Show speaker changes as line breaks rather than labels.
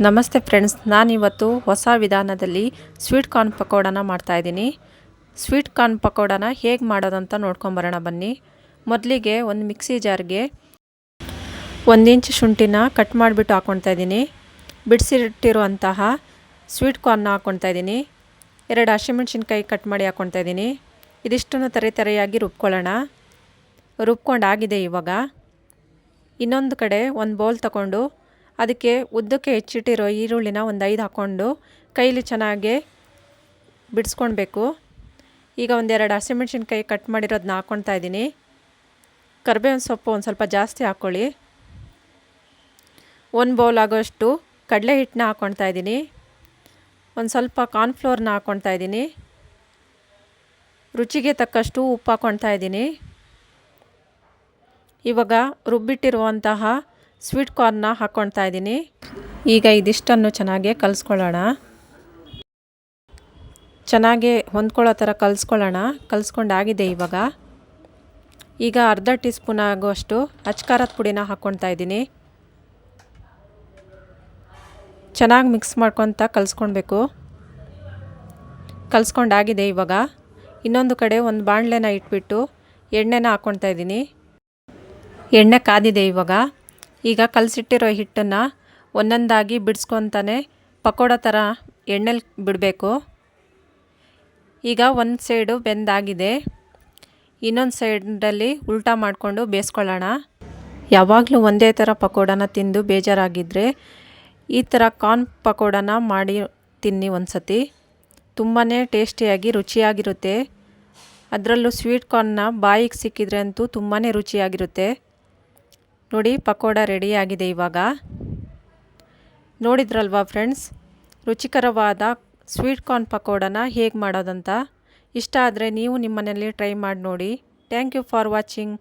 ನಮಸ್ತೆ ಫ್ರೆಂಡ್ಸ್, ನಾನಿವತ್ತು ಹೊಸ ವಿಧಾನದಲ್ಲಿ ಸ್ವೀಟ್ ಕಾರ್ನ್ ಪಕೋಡನ ಮಾಡ್ತಾಯಿದ್ದೀನಿ ಸ್ವೀಟ್ ಕಾರ್ನ್ ಪಕೋಡನ ಹೇಗೆ ಮಾಡೋದಂತ ನೋಡ್ಕೊಂಬರೋಣ ಬನ್ನಿ. ಮೊದಲಿಗೆ ಒಂದು ಮಿಕ್ಸಿ ಜಾರ್ಗೆ ಒಂದು ಇಂಚ್ ಶುಂಠಿನ ಕಟ್ ಮಾಡಿಬಿಟ್ಟು ಹಾಕ್ಕೊಳ್ತಾ ಇದ್ದೀನಿ. ಬಿಡಿಸಿಟ್ಟಿರುವಂತಹ ಸ್ವೀಟ್ ಕಾರ್ನ್ನ ಹಾಕ್ಕೊಳ್ತಾ ಇದ್ದೀನಿ. ಎರಡು ಹಸಿಮೆಣ್ಸಿನ್ಕಾಯಿ ಕಟ್ ಮಾಡಿ ಹಾಕ್ಕೊಳ್ತಾ ಇದ್ದೀನಿ. ಇದಿಷ್ಟನ್ನು ತರೆ ತರೆಯಾಗಿ ರುಬ್ಕೊಳ್ಳೋಣ. ರುಬ್ಕೊಂಡಾಗಿದೆ ಇವಾಗ. ಇನ್ನೊಂದು ಕಡೆ ಒಂದು ಬೌಲ್ ತಗೊಂಡು ಅದಕ್ಕೆ ಉದ್ದಕ್ಕೆ ಹೆಚ್ಚಿಟ್ಟಿರೋ ಈರುಳ್ಳಿನ ಒಂದು ಐದು ಹಾಕ್ಕೊಂಡು ಕೈಲಿ ಚೆನ್ನಾಗಿ ಬಿಡಿಸ್ಕೊಳ್ಬೇಕು. ಈಗ ಒಂದೆರಡು ಹಸಿಮೆಣ್ಸಿನ್ಕಾಯಿ ಕಟ್ ಮಾಡಿರೋದನ್ನ ಹಾಕ್ಕೊಳ್ತಾ ಇದ್ದೀನಿ. ಕರ್ಬೇವಿನ ಸೊಪ್ಪು ಒಂದು ಸ್ವಲ್ಪ ಜಾಸ್ತಿ ಹಾಕ್ಕೊಳ್ಳಿ. ಒಂದು ಬೌಲ್ ಆಗೋಷ್ಟು ಕಡಲೆ ಹಿಟ್ಟನ್ನ ಹಾಕ್ಕೊಳ್ತಾ ಇದ್ದೀನಿ. ಒಂದು ಸ್ವಲ್ಪ ಕಾರ್ನ್ಫ್ಲೋರ್ನ ಹಾಕ್ಕೊಳ್ತಾ ಇದ್ದೀನಿ. ರುಚಿಗೆ ತಕ್ಕಷ್ಟು ಉಪ್ಪು ಹಾಕ್ಕೊಳ್ತಾ ಇದ್ದೀನಿ. ಇವಾಗ ರುಬ್ಬಿಟ್ಟಿರುವಂತಹ ಸ್ವೀಟ್ ಕಾರ್ನ್ನ ಹಾಕ್ಕೊಳ್ತಾ ಇದ್ದೀನಿ. ಈಗ ಇದಿಷ್ಟನ್ನು ಚೆನ್ನಾಗಿ ಕಲಿಸ್ಕೊಳ್ಳೋಣ. ಚೆನ್ನಾಗಿ ಹೊಂದ್ಕೊಳ್ಳೋ ಥರ ಕಲಿಸ್ಕೊಳ್ಳೋಣ. ಕಲಿಸ್ಕೊಂಡಾಗಿದೆ ಇವಾಗ. ಈಗ ಅರ್ಧ ಟೀ ಸ್ಪೂನ್ ಆಗುವಷ್ಟು ಅಚ್ಕಾರದ ಪುಡಿನ ಹಾಕ್ಕೊಳ್ತಾ ಇದ್ದೀನಿ. ಚೆನ್ನಾಗಿ ಮಿಕ್ಸ್ ಮಾಡ್ಕೊತ ಕಲಿಸ್ಕೊಳ್ಬೇಕು. ಕಲಿಸ್ಕೊಂಡಾಗಿದೆ ಇವಾಗ. ಇನ್ನೊಂದು ಕಡೆ ಒಂದು ಬಾಣಲೆನ ಇಟ್ಬಿಟ್ಟು ಎಣ್ಣೆನ ಹಾಕ್ಕೊಳ್ತಾ ಇದ್ದೀನಿ. ಎಣ್ಣೆ ಕಾದಿದೆ ಇವಾಗ. ಈಗ ಕಲಸಿಟ್ಟಿರೋ ಹಿಟ್ಟನ್ನು ಒಂದೊಂದಾಗಿ ಬಿಡಿಸ್ಕೊತಾನೆ ಪಕೋಡ ಥರ ಎಣ್ಣೆಲಿ ಬಿಡಬೇಕು. ಈಗ ಒಂದು ಸೈಡು ಬೆಂದಾಗಿದೆ. ಇನ್ನೊಂದು ಸೈಡಲ್ಲಿ ಉಲ್ಟಾ ಮಾಡಿಕೊಂಡು ಬೇಯಿಸ್ಕೊಳ್ಳೋಣ ಯಾವಾಗಲೂ ಒಂದೇ ಥರ ಪಕೋಡನ ತಿಂದು ಬೇಜಾರಾಗಿದ್ದರೆ ಈ ಥರ ಕಾರ್ನ್ ಪಕೋಡನ ಮಾಡಿ ತಿನ್ನಿ ಒಂದು ಸತಿ ತುಂಬಾ ಟೇಸ್ಟಿಯಾಗಿ ರುಚಿಯಾಗಿರುತ್ತೆ. ಅದರಲ್ಲೂ ಸ್ವೀಟ್ ಕಾರ್ನ್ನ ಬಾಯಿಗೆ ಸಿಕ್ಕಿದ್ರೆ ಅಂತೂ ತುಂಬಾ ರುಚಿಯಾಗಿರುತ್ತೆ. ನೋಡಿ ಪಕೋಡ ರೆಡಿಯಾಗಿದೆ ಇವಾಗ. ನೋಡಿದ್ರಲ್ವಾ ಫ್ರೆಂಡ್ಸ್ ರುಚಿಕರವಾದ ಸ್ವೀಟ್ ಕಾರ್ನ್ ಪಕೋಡನ ಹೇಗೆ ಮಾಡೋದಂತ? ಇಷ್ಟ ಆದರೆ ನೀವು ನಿಮ್ಮ ಮನೆಯಲ್ಲಿ ಟ್ರೈ ಮಾಡಿ ನೋಡಿ. Thank you for watching